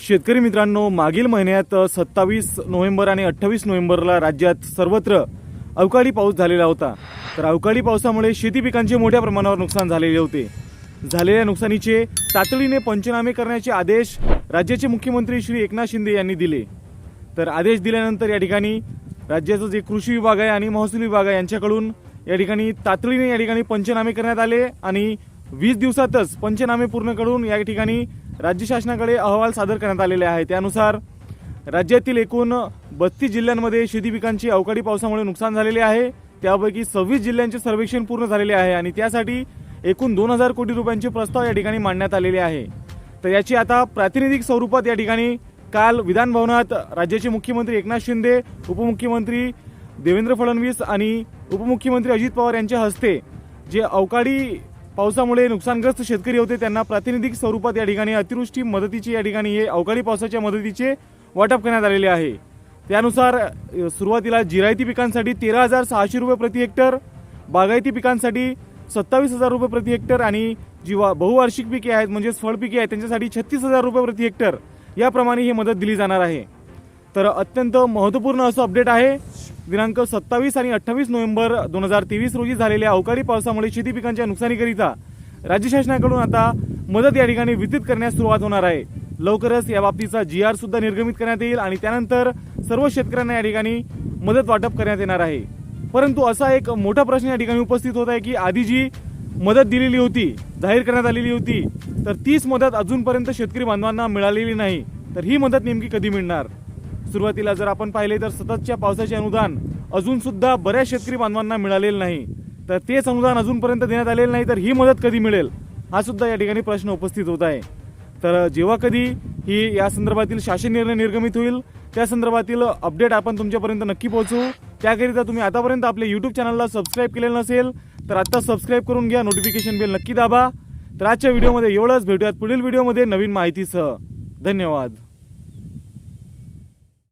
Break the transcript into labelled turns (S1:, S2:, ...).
S1: शेतकरी मित्रांनो मागील महिन्यात सत्तावीस नोव्हेंबर आणि अठ्ठावीस नोव्हेंबरला राज्यात सर्वत्र अवकाळी पाऊस झालेला होता. तर अवकाळी पावसामुळे शेती पिकांचे मोठ्या प्रमाणावर नुकसान झालेले होते. झालेल्या नुकसानीचे तातडीने पंचनामे करण्याचे आदेश राज्याचे मुख्यमंत्री श्री एकनाथ शिंदे यांनी दिले. तर आदेश दिल्यानंतर या ठिकाणी राज्याचं जे कृषी विभाग आहे आणि महसूल विभाग आहे यांच्याकडून या ठिकाणी तातडीने या ठिकाणी पंचनामे करण्यात आले आणि वीस दिवसातच पंचनामे पूर्ण करून या ठिकाणी राज्य शासनाकडे अहवाल सादर करण्यात आलेले आहे त्यानुसार राज्यातील एकूण बत्तीस जिल्ह्यांमध्ये शेती पिकांची अवकाळी पावसामुळे नुकसान झालेले आहे. त्यापैकी सव्वीस जिल्ह्यांचे सर्वेक्षण पूर्ण झालेले आहे आणि त्यासाठी एकूण दोन हजार कोटी रुपयांचे प्रस्ताव या ठिकाणी मांडण्यात आलेले आहे. तर याची आता प्रातिनिधिक स्वरूपात या ठिकाणी काल विधान भवनात राज्याचे मुख्यमंत्री एकनाथ शिंदे उपमुख्यमंत्री देवेंद्र फडणवीस आणि उपमुख्यमंत्री अजित पवार यांच्या हस्ते जे अवकाळी पावसामुळे नुकसानग्रस्त शेतकरी होते. त्यांना प्रातिनिधिक स्वरूपात या ठिकाणी अतिवृष्टी मदतीची या ठिकाणी हे अवकाळी पावसाच्या मदतीचे वाटप करण्यात आलेले आहे. त्यानुसार सुरुवातीला जिरायती पिकांसाठी तेरा हजार सहाशे रुपये प्रति हेक्टर बागायती पिकांसाठी सत्तावीस हजार रुपये प्रति हेक्टर आणि जी वा- बहुवार्षिक पिके आहेत म्हणजेच फळपिके आहेत त्यांच्यासाठी छत्तीस हजार रुपये प्रति हेक्टर. याप्रमाणे ही मदत दिली जाणार आहे. तर अत्यंत महत्त्वपूर्ण असं अपडेट आहे. दिनांक सत्तावीस आणि अठ्ठावीस नोव्हेंबर दोन हजार तेवीस रोजी झालेल्या अवकाळी पावसामुळे शेती पिकांच्या नुकसानीकरिता राज्य शासनाकडून आता मदत या ठिकाणी वितरित करण्यास सुरुवात होणार आहे. लवकरच या बाबतीचा जी आर सुद्धा निर्गमित करण्यात येईल आणि त्यानंतर सर्व शेतकऱ्यांना या ठिकाणी मदत वाटप करण्यात येणार आहे. परंतु असा एक मोठा प्रश्न या ठिकाणी उपस्थित होत आहे की आधी जी मदत दिलेली होती जाहीर करण्यात आलेली होती तर तीच मदत अजूनपर्यंत शेतकरी बांधवांना मिळालेली नाही. तर ही मदत नेमकी कधी मिळणार? सुरुवातीला जर आपण पाहिले तर सततच्या पावसाचे अनुदान अजून सुद्धा बऱ्याच शेतकरी बांधवांना मिळालेलं नाही. तर तेच अनुदान अजूनपर्यंत देण्यात आलेलं नाही तर ही मदत कधी मिळेल? हा सुद्धा या ठिकाणी प्रश्न उपस्थित होत आहे. तर जेव्हा कधी ही या संदर्भातील शासन निर्णय निर्गमित होईल त्या संदर्भातील अपडेट आपण तुमच्यापर्यंत नक्की पोहोचू. त्याकरिता तुम्ही आतापर्यंत आपल्या यूट्यूब चॅनलला सबस्क्राईब केलेलं नसेल तर आत्ता सबस्क्राईब करून घ्या नोटिफिकेशन बेल नक्की दाबा. तर आजच्या व्हिडिओमध्ये एवढंच. भेटूयात पुढील व्हिडिओमध्ये नवीन माहितीसह. धन्यवाद.